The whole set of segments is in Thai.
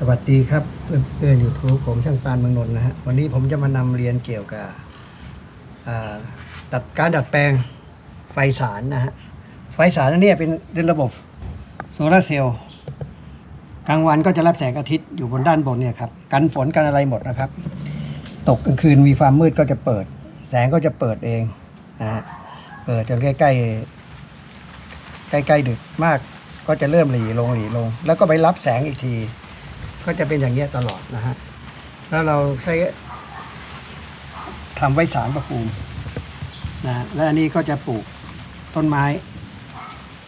สวัสดีครับเพื่อนเพื่อนยูทูบผมช่างปานเมืองนนท์นะฮะวันนี้ผมจะมานำเรียนเกี่ยวกับอ่าดัดการดัดแปลงไฟสารนะฮะไฟสารอันเนี้เป็นเป็นระบบโซลาร์เซลล์กลางวันก็จะรับแสงอาทิตย์อยู่บนด้านบนเนี่ยครับกันฝนกันอะไรหมดนะครับ ตกกลางคืนมีความมืดก็จะเปิด แสงก็จะเปิดเองนะฮะเปิดจนใกล้ๆใกล้ๆดึกมากก็จะเริ่มหลีลงหลีลง แล้วก็ไปรับแสงอีกที ก็จะเป็นอย่างเงี้ยตลอดนะฮะแล้วเราใช้ทำไว้สารประภูมินะและอันนี้ก็จะปลูกต้นไม้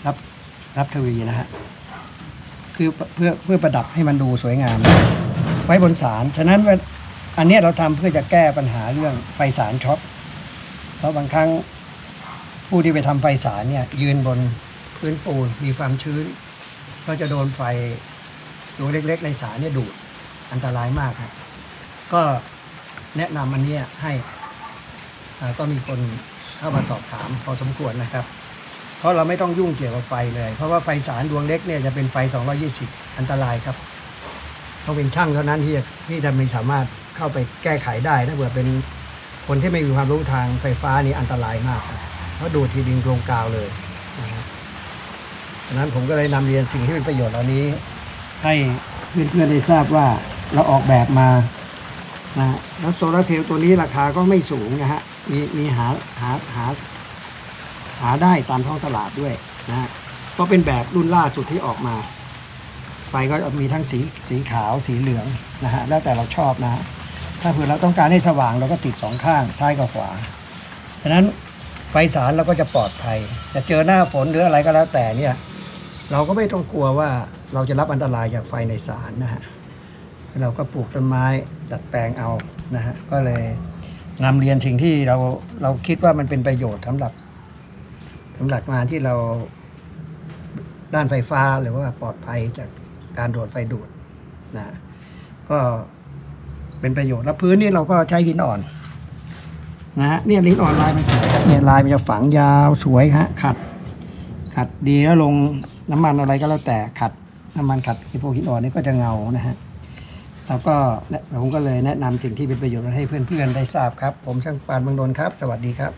รับรับทวีนะฮะคือเพื่อเพื่อประดับให้มันดูสวยงาม ไว้บนสารฉะนั้นว่าอันนี้เราทำเพื่อจะแก้ปัญหาเรื่องไฟสารช็อตเพราะบางครั้งผู้ที่ไปทำไฟสารเนี่ยยืนบนพื้นปูนมีความชื้น ก็จะโดนไฟ ตัวเล็ก ๆ ในสารเนี่ยดูดอันตรายมากครับก็แนะนำอันนี้ให้ก็มีคนเข้ามาสอบถามพอสมควรนะครับ เพราะเราไม่ต้องยุ่งเกี่ยวกับไฟเลย เพราะว่าไฟสารดวงเล็กเนี่ยจะเป็นไฟ 220 อันตรายครับต้องเป็นช่างเท่านั้นที่จะที่จะม่สามารถเข้าไปแก้ไขได้ถ้าเผื่อเป็นคนที่ไม่มีความรู้ทางไฟฟ้านี่อันตรายมากเพราะดูดทีดินโครงกาวเลยนะครับดังนั้นผมก็เลยนำเรียนสิ่งที่เป็นประโยชน์เหล่านี้ ให้เพื่อนๆได้ทราบว่าเราออกแบบมานะแล้วโซลาร์เซลล์ตัวนี้ราคาก็ไม่สูงนะฮะมีมีหาหาหาหาได้ตามท้องตลาดด้วยนะฮะก็เป็นแบบรุ่นล่าสุดที่ออกมา ไฟก็มีทั้งสีสีขาวสีเหลืองนะฮะแล้วแต่เราชอบนะฮะถ้าเผื่อเราต้องการให้สว่างเราก็ติดสองข้างซ้ายกับขวาฉะนั้นไฟสารเราก็จะปลอดภัยจะเจอหน้าฝนหรืออะไรก็แล้วแต่เนี่ย เราก็ไม่ต้องกลัวว่าเราจะรับอันตรายจากไฟในสารนะฮะเราก็ปลูกต้นไม้ดัดแปลงเอานะฮะก็เลยนำเรียนสิ่งที่เราเราคิดว่ามันเป็นประโยชน์สำหรับสำหรับงานที่เราด้านไฟฟ้าหรือว่าปลอดภัยจากการโดดไฟดูดนะก็เป็นประโยชน์แล้วพื้นนี่เราก็ใช้หินอ่อนนะฮะเนี่ยหินอ่อนลายมันสวยเนี่ยลายมันจะฝังยาวสวยฮะขัด ขัดดีแล้วลงน้ำมันอะไรก็แล้วแต่ขัดน้ำมันขัดไอพวกหินอ่อนนี่ก็จะเงานะฮะแล้วก็ผมก็เลยแนะนำสิ่งที่เป็นประโยชน์ให้เพื่อนๆได้ทราบครับ ผมช่างปานบางโดนครับ สวัสดีครับ